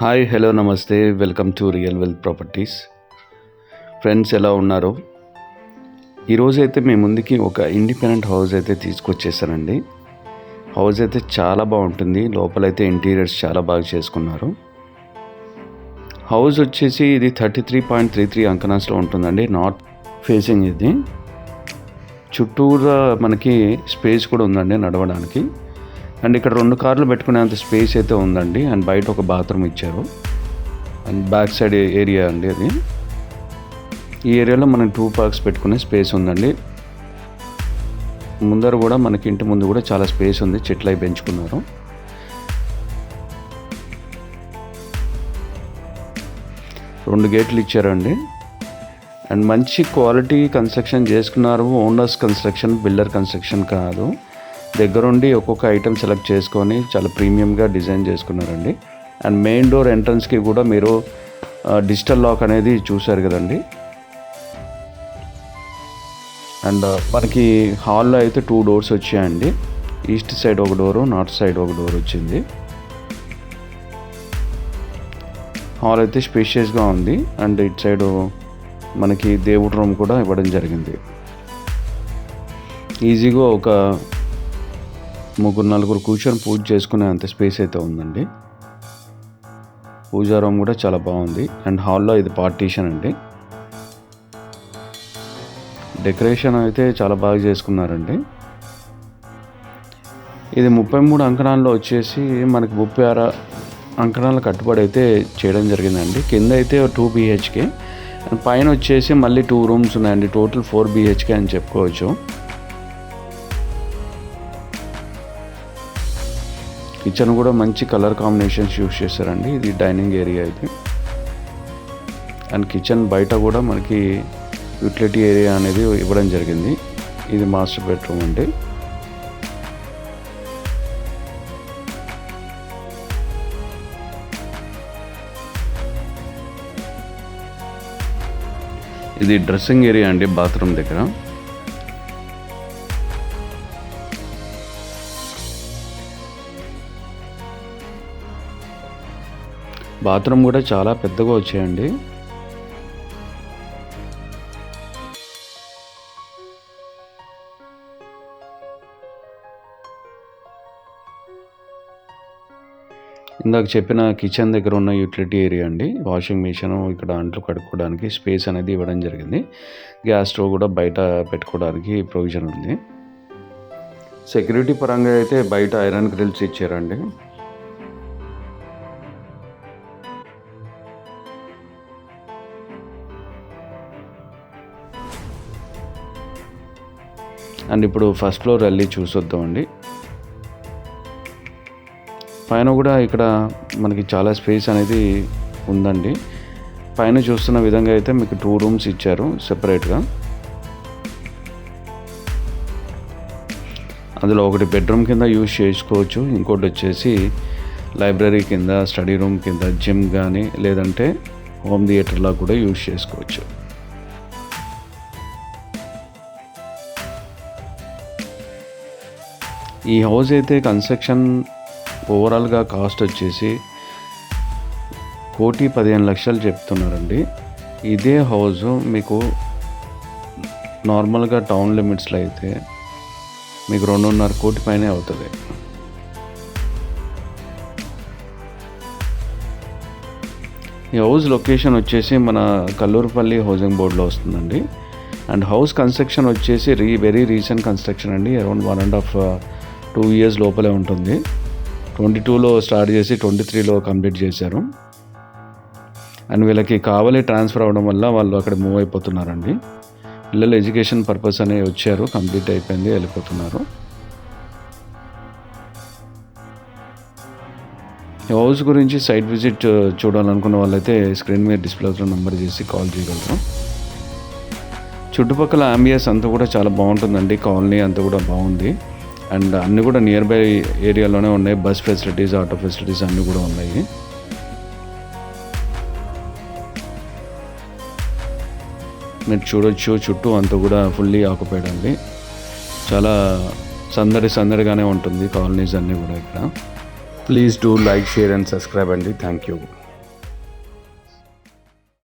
Hi hello నమస్తే. Welcome to real wealth properties. Friends ఎలా ఉన్నారు? ఈరోజు అయితే మీ ముందుకి ఒక ఇండిపెండెంట్ హౌస్ అయితే తీసుకొచ్చేసానండి. హౌస్ అయితే చాలా బాగుంటుంది. లోపలైతే ఇంటీరియర్స్ చాలా బాగా చేసుకున్నారు. హౌస్ వచ్చేసి ఇది thirty three point three three అంకనాస్లో ఉంటుందండి. నార్త్ ఫేసింగ్ ఇది. చుట్టూరా మనకి స్పేస్ కూడా ఉందండి నడవడానికి. అండ్ ఇక్కడ రెండు కార్లు పెట్టుకునేంత స్పేస్ అయితే ఉందండి. అండ్ బయట ఒక బాత్రూమ్ ఇచ్చారు. అండ్ బ్యాక్ సైడ్ ఏరియా అండి అది. ఈ ఏరియాలో మనం టూ పార్క్స్ పెట్టుకునే స్పేస్ ఉందండి. ముందర కూడా మనకి ఇంటి ముందు కూడా చాలా స్పేస్ ఉంది. చెట్లు అవి పెంచుకున్నారు. రెండు గేట్లు ఇచ్చారండి. అండ్ మంచి క్వాలిటీ కన్స్ట్రక్షన్ చేసుకున్నారు. ఓనర్స్ కన్స్ట్రక్షన్ బిల్డర్ కన్స్ట్రక్షన్ కాదు. దగ్గరుండి ఒక్కొక్క ఐటెం సెలెక్ట్ చేసుకొని చాలా ప్రీమియంగా డిజైన్ చేసుకున్నారండి. అండ్ మెయిన్ డోర్ ఎంట్రన్స్కి కూడా మీరు uh, డిజిటల్ లాక్ అనేది చూశారు కదండి. అండ్ uh, మనకి హాల్లో అయితే టూ డోర్స్ వచ్చాయండి. ఈస్ట్ సైడ్ ఒక డోరు నార్త్ సైడ్ ఒక డోర్ వచ్చింది. హాల్ అయితే స్పేషియస్గా ఉంది. అండ్ ఇటు సైడ్ మనకి దేవుడి రూమ్ కూడా ఇవ్వడం జరిగింది. ఈజీగా ఒక ముగ్గురు నలుగురు కూర్చొని పూజ చేసుకునే అంత స్పేస్ అయితే ఉందండి. పూజా రూమ్ కూడా చాలా బాగుంది. అండ్ హాల్లో ఇది పార్టీషన్ అండి. డెకరేషన్ అయితే చాలా బాగా చేసుకున్నారండి. ఇది ముప్పై మూడు అంకణాల్లో వచ్చేసి మనకి ముప్పై ఆరు అంకణాల కట్టుబడి అయితే చేయడం జరిగిందండి. కింద అయితే టూ బీహెచ్కే పైన వచ్చేసి మళ్ళీ టూ రూమ్స్ ఉన్నాయండి. టోటల్ ఫోర్ బీహెచ్కే అని చెప్పుకోవచ్చు. కిచెన్ కూడా మంచి కలర్ కాంబినేషన్స్ యూస్ చేశారండి. ఇది డైనింగ్ ఏరియా ఇది. అండ్ కిచెన్ బయట కూడా మనకి యూటిలిటీ ఏరియా అనేది ఇవ్వడం జరిగింది. ఇది మాస్టర్ బెడ్రూమ్ అండి. ఇది డ్రెస్సింగ్ ఏరియా అండి బాత్రూమ్ దగ్గర. బాత్రూమ్ కూడా చాలా పెద్దగా వచ్చాయండి. ఇందాక చెప్పిన కిచెన్ దగ్గర ఉన్న యూటిలిటీ ఏరియా అండి. వాషింగ్ మిషన్ ఇక్కడ అంట్లు కడుక్కోవడానికి స్పేస్ అనేది ఇవ్వడం జరిగింది. గ్యాస్ స్టవ్ కూడా బయట పెట్టుకోవడానికి ప్రొవిజన్ ఉంది. సెక్యూరిటీ పరంగా అయితే బయట ఐరన్ గ్రిల్స్ ఇచ్చారండి. అండ్ ఇప్పుడు ఫస్ట్ ఫ్లోర్ వెళ్ళి చూసొద్దామండి. పైన కూడా ఇక్కడ మనకి చాలా స్పేస్ అనేది ఉందండి. పైన చూస్తున్న విధంగా అయితే మీకు టూ రూమ్స్ ఇచ్చారు సెపరేట్గా అందులో ఒకటి బెడ్రూమ్ కింద యూజ్ చేసుకోవచ్చు ఇంకోటి వచ్చేసి లైబ్రరీ కింద స్టడీ రూమ్ కింద జిమ్ కానీ లేదంటే హోమ్ థియేటర్లా కూడా యూజ్ చేసుకోవచ్చు. ఈ హౌస్ అయితే కన్స్ట్రక్షన్ ఓవరాల్గా కాస్ట్ వచ్చేసి కోటి పదిహేను లక్షలు చెప్తున్నారండి. ఇదే హౌస్ మీకు నార్మల్గా టౌన్ లిమిట్స్లో అయితే మీకు రెండున్నర కోటి పైనే అవుతుంది. ఈ హౌస్ లొకేషన్ వచ్చేసి మన కల్లూరుపల్లి హౌసింగ్ బోర్డులో వస్తుందండి. అండ్ హౌస్ కన్స్ట్రక్షన్ వచ్చేసి రీ వెరీ రీసెంట్ కన్స్ట్రక్షన్ అండి. Around one and half two years లోపలే ఉంటుంది. ట్వంటీ టూలో స్టార్ట్ చేసి ట్వంటీ త్రీలో కంప్లీట్ చేశారు. అండ్ వీళ్ళకి కావాలి ట్రాన్స్ఫర్ అవ్వడం వల్ల వాళ్ళు అక్కడ మూవ్ అయిపోతున్నారండి. పిల్లలు ఎడ్యుకేషన్ పర్పస్ అనే వచ్చారు. కంప్లీట్ అయిపోయింది వెళ్ళిపోతున్నారు. హౌస్ గురించి సైట్ విజిట్ చూడాలనుకున్న వాళ్ళైతే స్క్రీన్ మీద డిస్ప్లేలో నెంబర్ చేసి కాల్ చేయగలరు. చుట్టుపక్కల అంబియస్ అంతా కూడా చాలా బాగుంటుందండి. కాలనీ అంతా కూడా బాగుంది. అండ్ అన్నీ కూడా నియర్ బై ఏరియాలోనే ఉన్నాయి. బస్ ఫెసిలిటీస్ ఆటో ఫెసిలిటీస్ అన్నీ కూడా ఉన్నాయి. మీరు చూడొచ్చు చుట్టూ అంతా కూడా ఫుల్లీ ఆక్యుపైడ్ అండి. చాలా సందడి సందడిగానే ఉంటుంది కాలనీస్ అన్నీ కూడా ఇక్కడ. Please do like share and subscribe అండి. Thank you